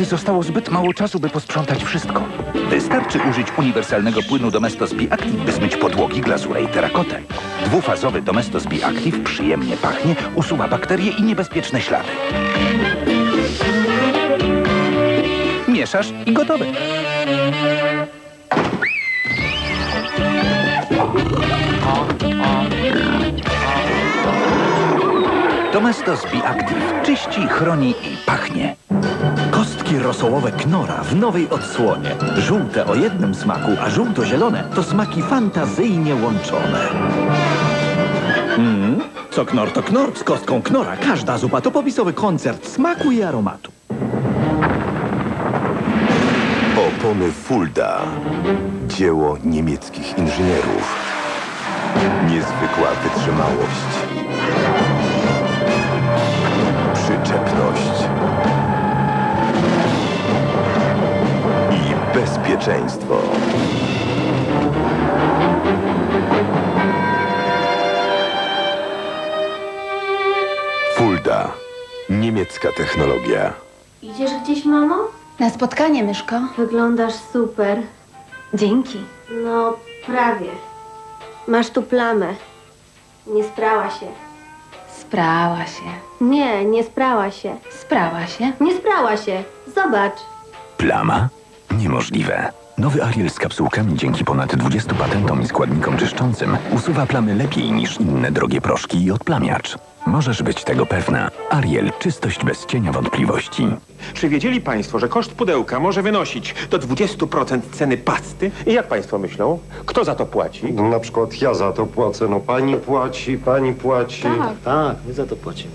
gdy zostało zbyt mało czasu, by posprzątać wszystko? Wystarczy użyć uniwersalnego płynu Domestos Biactive, by zmyć podłogi, glazurę i terakotę. Dwufazowy Domestos Biactive przyjemnie pachnie, usuwa bakterie i niebezpieczne ślady. Mieszasz i gotowe. Domestos Biactive czyści, chroni i pachnie. Kostki rosołowe Knora w nowej odsłonie. Żółte o jednym smaku, a żółto-zielone to smaki fantazyjnie łączone. Mm, co Knor to Knor z kostką Knora. Każda zupa to popisowy koncert smaku i aromatu. Opony Fulda. Dzieło niemieckich inżynierów. Niezwykła wytrzymałość. Przyczepność. Bezpieczeństwo. Fulda. Niemiecka technologia. Idziesz gdzieś, mamo? Na spotkanie, Myszko. Wyglądasz super. Dzięki. No, prawie. Masz tu plamę. Nie sprała się. Sprała się. Nie, nie sprała się. Sprała się. Nie sprała się. Zobacz. Plama? Niemożliwe. Nowy Ariel z kapsułkami dzięki ponad 20 patentom i składnikom czyszczącym usuwa plamy lepiej niż inne drogie proszki i odplamiacz. Możesz być tego pewna. Ariel, czystość bez cienia wątpliwości. Czy wiedzieli Państwo, że koszt pudełka może wynosić do 20% ceny pasty? I jak Państwo myślą, kto za to płaci? No, na przykład ja za to płacę, no pani płaci, pani płaci. Tak, my za to płacimy.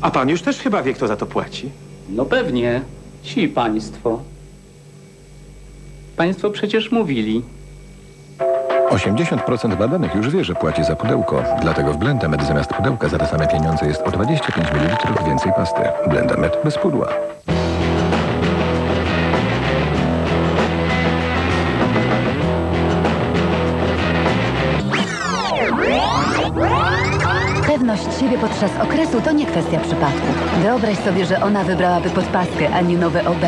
A Pan już też chyba wie, kto za to płaci. No pewnie. Ci państwo. Państwo przecież mówili. 80% badanych już wie, że płaci za pudełko. Dlatego w Blendamed zamiast pudełka za te same pieniądze jest o 25 ml więcej pasty. Blendamed bez pudła. Pewność siebie podczas okresu to nie kwestia przypadku. Wyobraź sobie, że ona wybrałaby podpaskę, a nie nowe OB.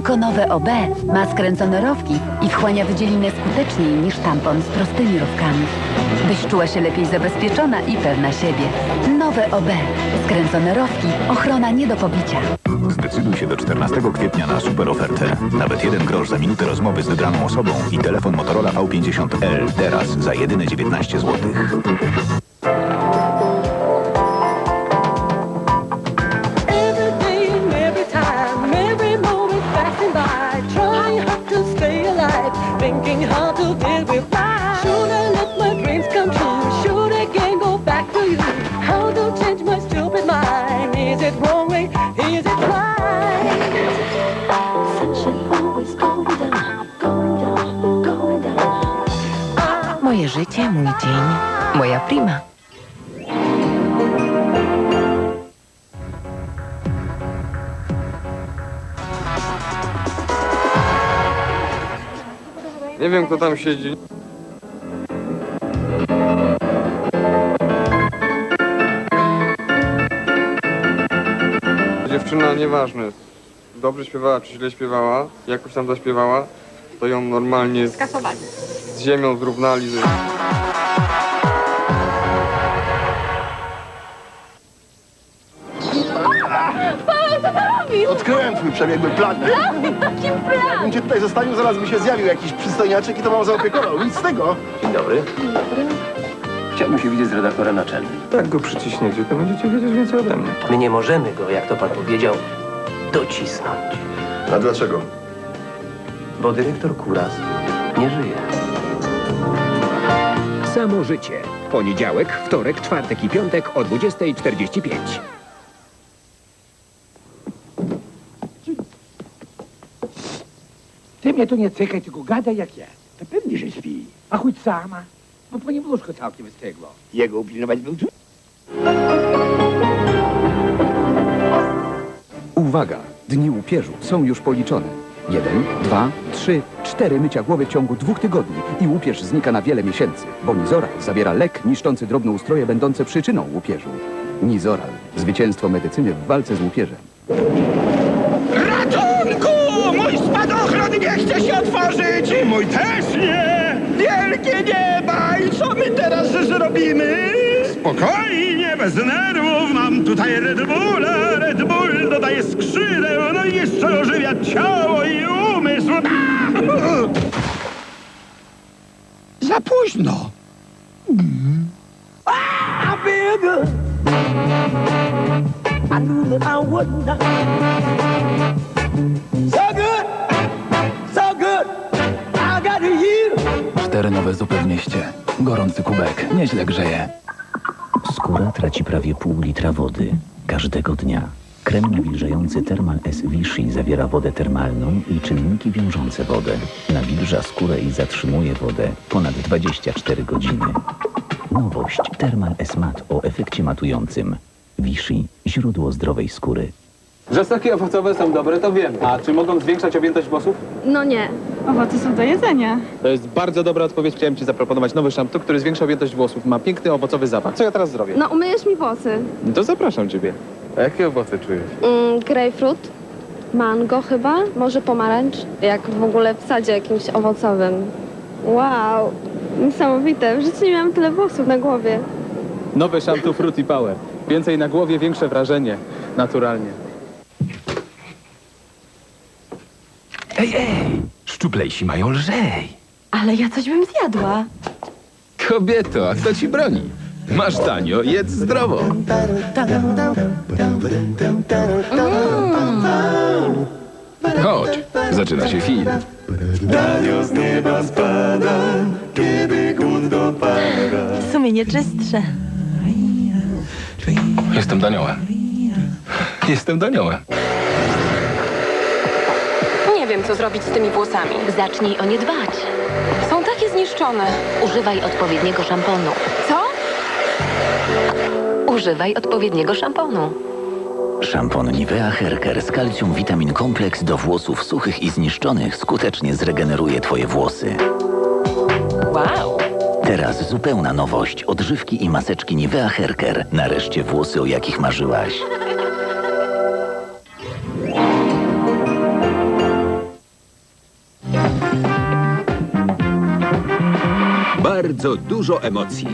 Tylko nowe OB ma skręcone rowki i wchłania wydzielinę skuteczniej niż tampon z prostymi rowkami. Byś czuła się lepiej zabezpieczona i pewna siebie. Nowe OB. Skręcone rowki. Ochrona nie do pobicia. Zdecyduj się do 14 kwietnia na super ofertę. Nawet jeden grosz za minutę rozmowy z wybraną osobą i telefon Motorola V50L teraz za jedyne 19 zł. Mój dzień, moja prima. Nie wiem, kto tam siedzi. Dziewczyna, nieważne, dobrze śpiewała czy źle śpiewała, jakoś tam zaśpiewała, to ją normalnie z, z ziemią zrównali. że- Odkryłem twój przebiegły plan. Jaki plan? Jakbym cię tutaj zostawił, zaraz by się zjawił jakiś przystojniaczek i to mam zaopiekował. Nic z tego. Dzień dobry. Chciałbym się widzieć z redaktorem naczelnym. Jak go przyciśniecie, to będziecie wiedzieć więcej ode mnie. My nie możemy go, jak to pan powiedział, docisnąć. A dlaczego? Bo dyrektor Kuras nie żyje. Samo życie. Poniedziałek, wtorek, czwartek i piątek o 20.45. Ty mnie tu nie cykaj, tylko gadaj jak ja. To pewnie, że śpi. A chodź sama. Bo po nim łóżko całkiem wystygło. Jego upilnować był tu. Uwaga! Dni łupieżu są już policzone. Jeden, dwa, trzy, cztery mycia głowy w ciągu dwóch tygodni i łupież znika na wiele miesięcy, bo Nizoral zawiera lek niszczący drobnoustroje będące przyczyną łupieżu. Nizoral. Zwycięstwo medycyny w walce z łupieżem. Ratunku! Mój spadochron nie chce się otworzyć! Mój też nie! Wielkie nieba! I co my teraz zrobimy? Spokojnie, bez nerwów, mam tutaj Red Bulla. Red Bull dodaje skrzydeł, no i jeszcze ożywia ciało i umysł. Za późno. I feel good. I knew that I would not. So good, so good. I got you. Cztery nowe zupy w mieście. Gorący kubek, nieźle grzeje. Skóra traci prawie pół litra wody każdego dnia. Krem nawilżający Thermal S Vichy zawiera wodę termalną i czynniki wiążące wodę. Nawilża skórę i zatrzymuje wodę ponad 24 godziny. Nowość Thermal S Mat o efekcie matującym. Vichy źródło zdrowej skóry. Że soki owocowe są dobre, to wiemy. A czy mogą zwiększać objętość włosów? No nie. Owoce są do jedzenia. To jest bardzo dobra odpowiedź. Chciałem Ci zaproponować nowy szampon, który zwiększa objętość włosów. Ma piękny owocowy zapach. Co ja teraz zrobię? No umyjesz mi włosy. No to zapraszam Ciebie. A jakie owoce czujesz? Mm, grapefruit, mango chyba, może pomarańcz. Jak w ogóle w sadzie jakimś owocowym. Wow, niesamowite. W życiu nie miałam tyle włosów na głowie. Nowy szampon Fruity Power. Więcej na głowie, większe wrażenie. Naturalnie. Ej, ej! Szczuplejsi mają lżej. Ale ja coś bym zjadła. Kobieto, a kto ci broni? Masz tanio, jedz zdrowo. Chodź, zaczyna się film. Danio z nieba spada, kiedy głód dopada. Sumienie czystsze. Jestem Daniołem. Jestem Daniołem. Co zrobić z tymi włosami. Zacznij o nie dbać. Są takie zniszczone. Używaj odpowiedniego szamponu. Co? Używaj odpowiedniego szamponu. Szampon Nivea Haircare z kalcium witamin kompleks do włosów suchych i zniszczonych skutecznie zregeneruje Twoje włosy. Wow. Teraz zupełna nowość. Odżywki i maseczki Nivea Haircare. Nareszcie włosy, o jakich marzyłaś. Bardzo dużo emocji.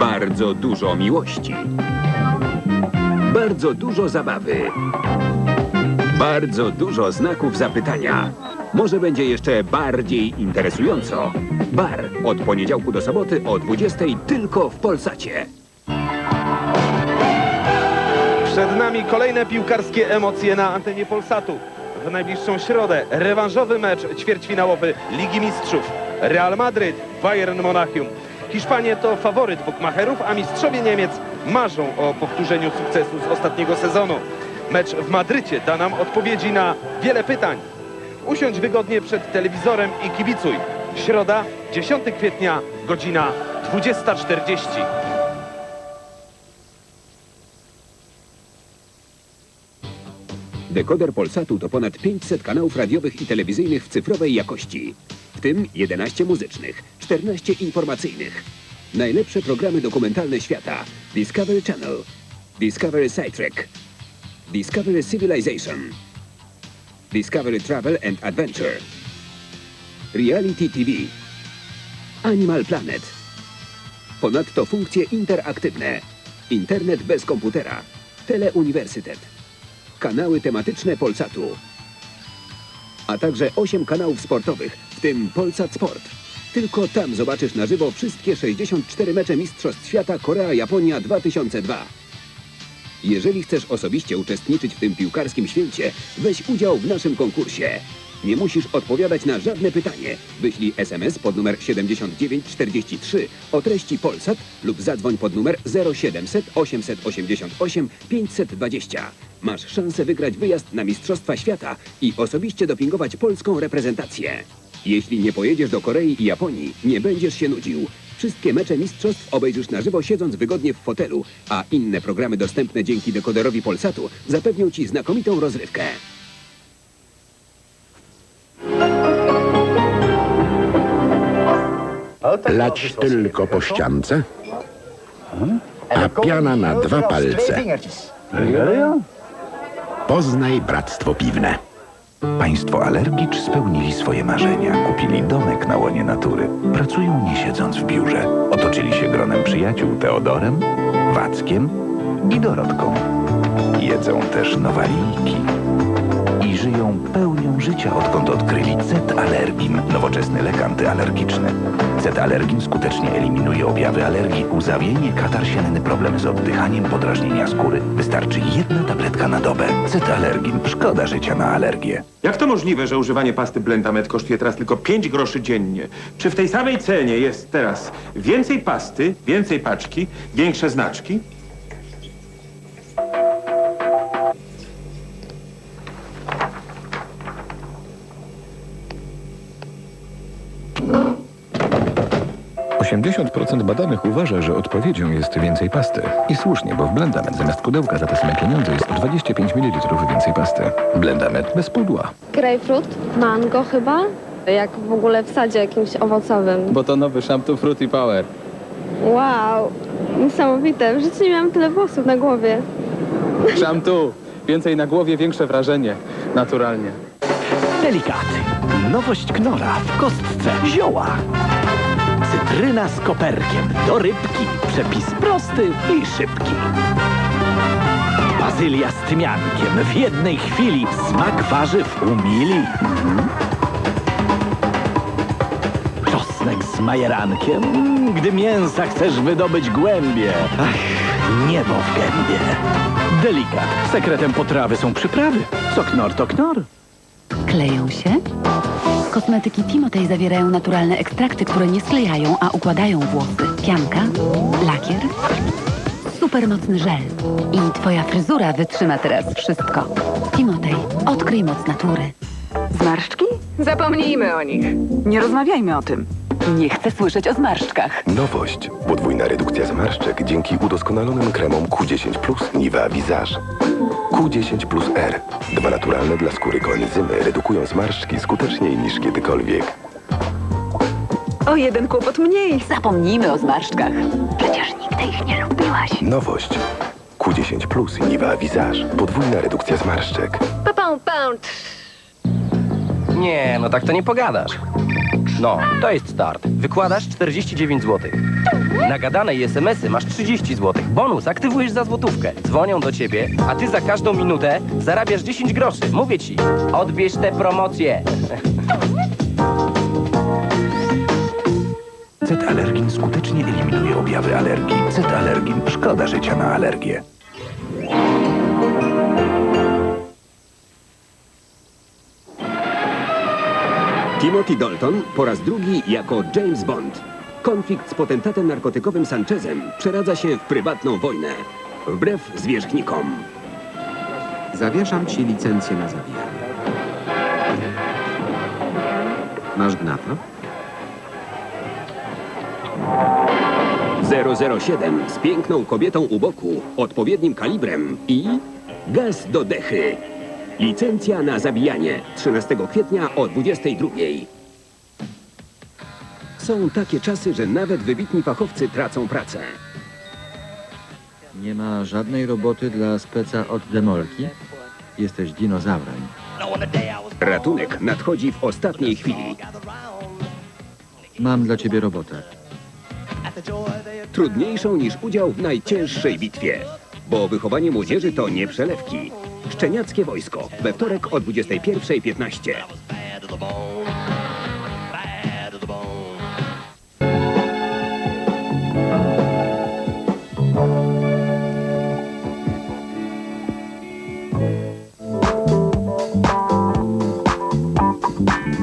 Bardzo dużo miłości. Bardzo dużo zabawy. Bardzo dużo znaków zapytania. Może będzie jeszcze bardziej interesująco. Bar od poniedziałku do soboty o 20 tylko w Polsacie. Przed nami kolejne piłkarskie emocje na antenie Polsatu. W najbliższą środę rewanżowy mecz ćwierćfinałowy Ligi Mistrzów. Real Madryt, Bayern Monachium. Hiszpanie to faworyt bukmacherów, a mistrzowie Niemiec marzą o powtórzeniu sukcesu z ostatniego sezonu. Mecz w Madrycie da nam odpowiedzi na wiele pytań. Usiądź wygodnie przed telewizorem i kibicuj. Środa, 10 kwietnia, godzina 20.40. Dekoder Polsatu to ponad 500 kanałów radiowych i telewizyjnych w cyfrowej jakości. Tym 11 muzycznych, 14 informacyjnych. Najlepsze programy dokumentalne świata. Discovery Channel, Discovery Sidetrack, Discovery Civilization, Discovery Travel and Adventure, Reality TV, Animal Planet. Ponadto funkcje interaktywne. Internet bez komputera. Teleuniwersytet kanały tematyczne Polsatu, a także 8 kanałów sportowych, tym Polsat Sport. Tylko tam zobaczysz na żywo wszystkie 64 mecze Mistrzostw Świata Korea-Japonia 2002. Jeżeli chcesz osobiście uczestniczyć w tym piłkarskim święcie, weź udział w naszym konkursie. Nie musisz odpowiadać na żadne pytanie. Wyślij SMS pod numer 7943 o treści Polsat lub zadzwoń pod numer 0700 888 520. Masz szansę wygrać wyjazd na Mistrzostwa Świata i osobiście dopingować polską reprezentację. Jeśli nie pojedziesz do Korei i Japonii, nie będziesz się nudził. Wszystkie mecze mistrzostw obejrzysz na żywo siedząc wygodnie w fotelu, a inne programy dostępne dzięki dekoderowi Polsatu zapewnią Ci znakomitą rozrywkę. Lać tylko po ściance, a piana na dwa palce. Poznaj Bractwo Piwne. Państwo Alergicz spełnili swoje marzenia. Kupili domek na łonie natury. Pracują nie siedząc w biurze. Otoczyli się gronem przyjaciół Teodorem, Wackiem i Dorotką. Jedzą też nowaliki. I żyją pełnią życia, odkąd odkryli Z-Alergin, nowoczesny lek antyalergiczny. Z-Alergin skutecznie eliminuje objawy alergii, łzawienie, katar sienny, problemy z oddychaniem, podrażnienia skóry. Wystarczy jedna tabletka na dobę. Z-Alergin. Szkoda życia na alergię. Jak to możliwe, że używanie pasty Blendamed kosztuje teraz tylko 5 groszy dziennie? Czy w tej samej cenie jest teraz więcej pasty, więcej paczki, większe znaczki? Yy. 80% badanych uważa, że odpowiedzią jest więcej pasty. I słusznie, bo w Blendamed zamiast pudełka za te same pieniądze jest o 25 ml więcej pasty. Blendamed bez pudła. Grapefruit, mango chyba, jak w ogóle w sadzie jakimś owocowym. Bo to nowy Shampoo Fruity Power. Wow, niesamowite. W życiu nie miałam tyle włosów na głowie. Shampoo. Więcej na głowie, większe wrażenie. Naturalnie. Delikaty. Nowość Knora w kostce zioła. Cytryna z koperkiem do rybki. Przepis prosty i szybki. Bazylia z tymiankiem w jednej chwili. Smak warzyw umili. Czosnek z majerankiem. Gdy mięsa chcesz wydobyć głębie. Ach, niebo w gębie. Delikat. Sekretem potrawy są przyprawy. Co knor, to knor. Kleją się? Kosmetyki Timotej zawierają naturalne ekstrakty, które nie sklejają, a układają włosy. Pianka, lakier, supermocny żel. I twoja fryzura wytrzyma teraz wszystko. Timotej, odkryj moc natury. Zmarszczki? Zapomnijmy o nich. Nie rozmawiajmy o tym. Nie chcę słyszeć o zmarszczkach. Nowość. Podwójna redukcja zmarszczek dzięki udoskonalonym kremom Q10 Plus Niva Visage. Q10 Plus R. Dwa naturalne dla skóry koenzymy redukują zmarszczki skuteczniej niż kiedykolwiek. O jeden kłopot mniej. Zapomnijmy o zmarszczkach. Przecież nigdy ich nie lubiłaś. Nowość. Q10 Plus Niva Visage. Podwójna redukcja zmarszczek. Papą, pęd. Nie, no tak to nie pogadasz. No, to jest start. Wykładasz 49 zł. Nagadane i SMS-y masz 30 zł. Bonus aktywujesz za złotówkę. Dzwonią do ciebie, a ty za każdą minutę zarabiasz 10 groszy. Mówię ci, odbierz te promocje. Z-Alergin skutecznie eliminuje objawy alergii. Z-Alergin. Szkoda życia na alergię. Timothy Dalton po raz drugi jako James Bond. Konflikt z potentatem narkotykowym Sanchezem przeradza się w prywatną wojnę. Wbrew zwierzchnikom. Zawieszam ci licencję na zabijanie. Masz gnata? 007 z piękną kobietą u boku, odpowiednim kalibrem i gaz do dechy. Licencja na zabijanie 13 kwietnia o 22. Są takie czasy, że nawet wybitni fachowcy tracą pracę. Nie ma żadnej roboty dla speca od demolki? Jesteś dinozaurem. Ratunek nadchodzi w ostatniej chwili. Mam dla ciebie robotę. Trudniejszą niż udział w najcięższej bitwie. Bo wychowanie młodzieży to nie przelewki. Szczeniackie wojsko. We wtorek o 21.15.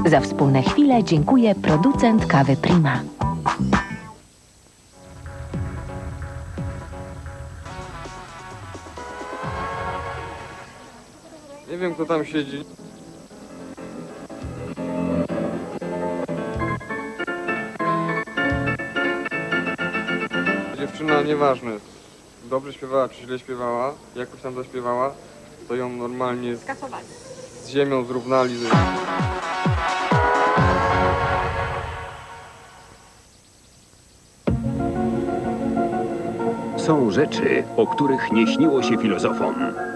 Za wspólne chwile dziękuję producent kawy Prima. Kto tam siedzi. dziewczyna, nieważne, dobrze śpiewała czy źle śpiewała, jakoś tam zaśpiewała, to ją normalnie z, z ziemią zrównali. Ze... Są rzeczy, o których nie śniło się filozofom.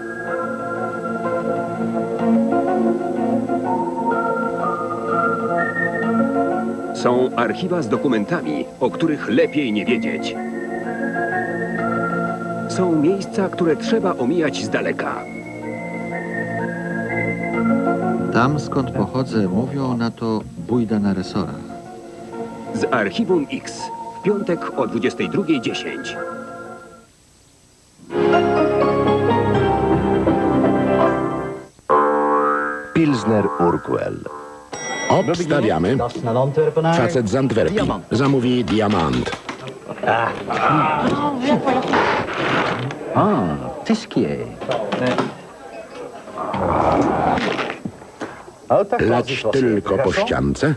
Są archiwa z dokumentami, o których lepiej nie wiedzieć. Są miejsca, które trzeba omijać z daleka. Tam skąd pochodzę mówią na to bójda na resorach. Z Archiwum X w piątek o 22.10. Pilsner Urquell. Obstawiamy. Facet z Antwerpii. Zamówi diamant. Ah, tyskier. Lać tylko po ściance,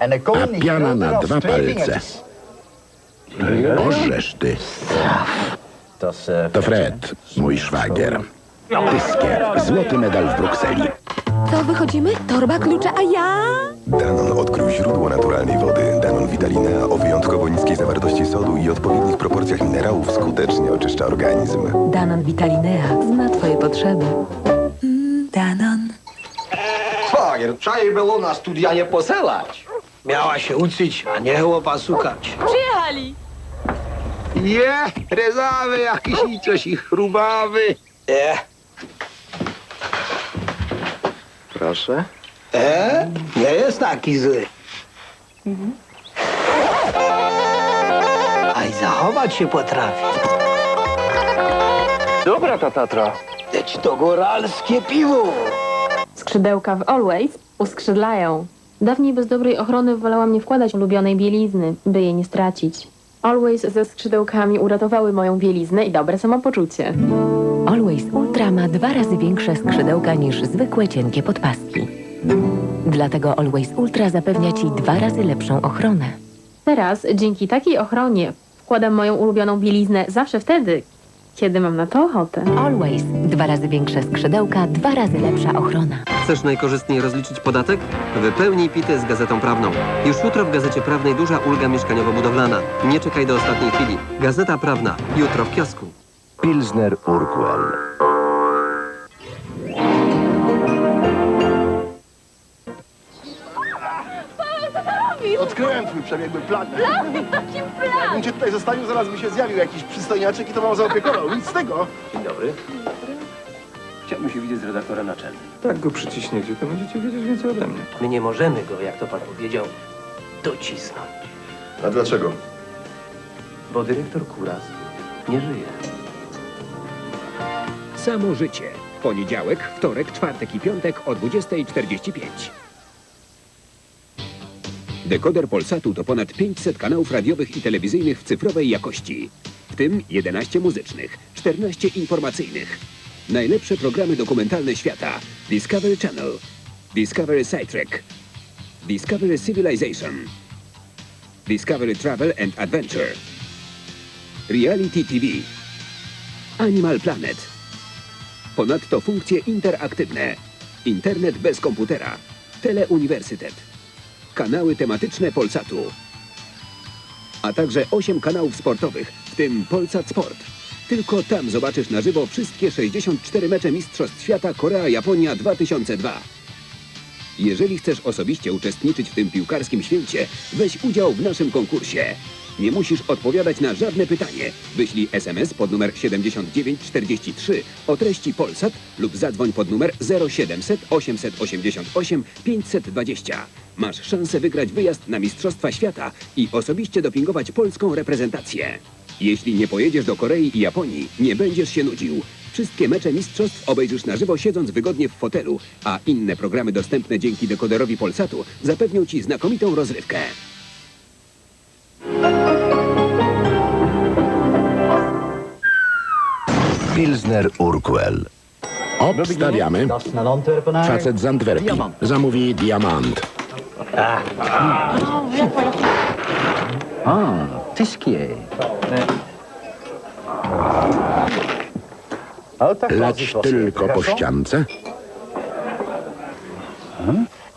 a piana na dwa palce. Orzesz ty. To Fred, mój szwagier. Tyskier, złoty medal w Brukseli. Co, wychodzimy? Torba, klucze, a ja? Danon odkrył źródło naturalnej wody. Danon Vitalinea o wyjątkowo niskiej zawartości sodu i odpowiednich proporcjach minerałów skutecznie oczyszcza organizm. Danon Vitalinea zna Twoje potrzeby. Danon. Szwagier, trzeba było na studia nie poselać. Miała się uczyć, a nie chłopa szukać. Przyjechali. Je, rezawy jakiś i coś i chrubawy. E, Proszę. e, nie jest taki zły. A i zachować się potrafi. Dobra ta Tatra. Lecz to góralskie piwo. Skrzydełka w Always uskrzydlają. Dawniej bez dobrej ochrony wolałam nie wkładać ulubionej bielizny, by jej nie stracić. Always ze skrzydełkami uratowały moją bieliznę i dobre samopoczucie. Always Ultra ma dwa razy większe skrzydełka niż zwykłe cienkie podpaski. Dlatego Always Ultra zapewnia Ci dwa razy lepszą ochronę. Teraz, dzięki takiej ochronie, wkładam moją ulubioną bieliznę zawsze wtedy, kiedy mam na to ochotę. Always dwa razy większe skrzydełka, dwa razy lepsza ochrona. Chcesz najkorzystniej rozliczyć podatek? Wypełnij pitę z Gazetą Prawną. Już jutro w Gazecie Prawnej duża ulga mieszkaniowo-budowlana. Nie czekaj do ostatniej chwili. Gazeta Prawna. Jutro w kiosku. Pilsner Urquell. Odkryłem twój przebiegły plan. Plan? Jaki plan? Jakbym cię tutaj zostawił, zaraz by się zjawił jakiś przystojniaczek i to mam zaopiekował. Nic z tego. Dzień dobry. Chciałbym się widzieć z redaktorem naczelnym. Tak go przyciśniecie, to będziecie wiedzieć więcej ode mnie. My nie możemy go, jak to pan powiedział, docisnąć. A dlaczego? Bo dyrektor Kuras nie żyje. Samo życie. Poniedziałek, wtorek, czwartek i piątek o 20.45. Dekoder Polsatu to ponad 500 kanałów radiowych i telewizyjnych w cyfrowej jakości. W tym 11 muzycznych, 14 informacyjnych. Najlepsze programy dokumentalne świata. Discovery Channel, Discovery Sidetrack, Discovery Civilization, Discovery Travel and Adventure, Reality TV, Animal Planet. Ponadto funkcje interaktywne. Internet bez komputera. Teleuniwersytet. Kanały tematyczne Polsatu. A także 8 kanałów sportowych, w tym Polsat Sport. Tylko tam zobaczysz na żywo wszystkie 64 mecze Mistrzostw Świata Korea-Japonia 2002. Jeżeli chcesz osobiście uczestniczyć w tym piłkarskim święcie, weź udział w naszym konkursie. Nie musisz odpowiadać na żadne pytanie. Wyślij SMS pod numer 7943 o treści Polsat lub zadzwoń pod numer 0700 888 520. Masz szansę wygrać wyjazd na Mistrzostwa Świata i osobiście dopingować polską reprezentację. Jeśli nie pojedziesz do Korei i Japonii, nie będziesz się nudził. Wszystkie mecze mistrzostw obejrzysz na żywo siedząc wygodnie w fotelu, a inne programy dostępne dzięki dekoderowi Polsatu zapewnią Ci znakomitą rozrywkę. Pilsner Urquell. Obstawiamy. Facet z Antwerpii. Zamówi diamant. A, tyskie. Lać tylko po ściance,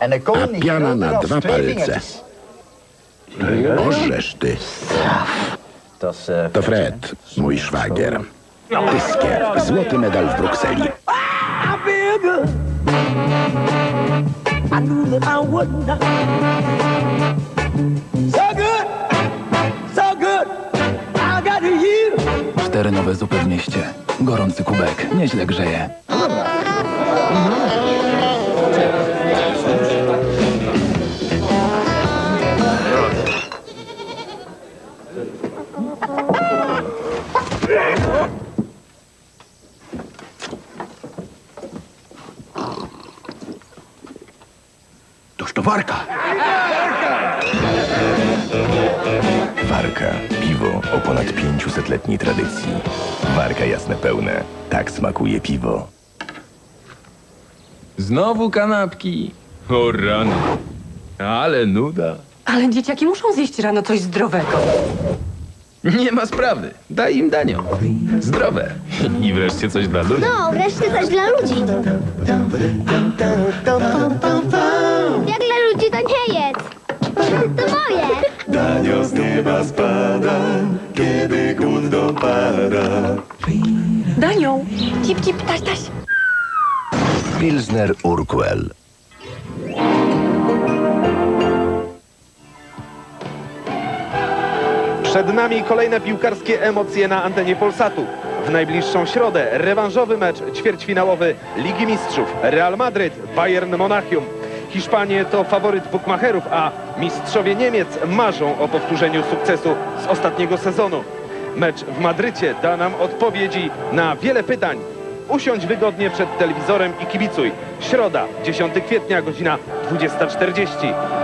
a piana na dwa palce. Orzesz ty. To Fred, mój szwagier. Tyskier, złoty medal w Brukseli. I knew that I would not. So good, so good. I got you. Cztery nowe zupy w mieście. Gorący kubek. Nieźle grzeje. Toż to warka. Warka. Piwo o ponad 500-letniej tradycji. Warka jasne pełne. Tak smakuje piwo. Znowu kanapki. O rany. Ale nuda. Ale dzieciaki muszą zjeść rano coś zdrowego. Nie ma sprawy. Daj im danio. Zdrowe. I wreszcie coś dla ludzi. No, wreszcie coś dla ludzi. Taś, taś. Pilsner Urquell. Przed nami kolejne piłkarskie emocje na antenie Polsatu. W najbliższą środę rewanżowy mecz ćwierćfinałowy Ligi Mistrzów. Real Madryt, Bayern Monachium. Hiszpanie to faworyt bukmacherów, a mistrzowie Niemiec marzą o powtórzeniu sukcesu z ostatniego sezonu. Mecz w Madrycie da nam odpowiedzi na wiele pytań. Usiądź wygodnie przed telewizorem i kibicuj. Środa, 10 kwietnia, godzina 20.40.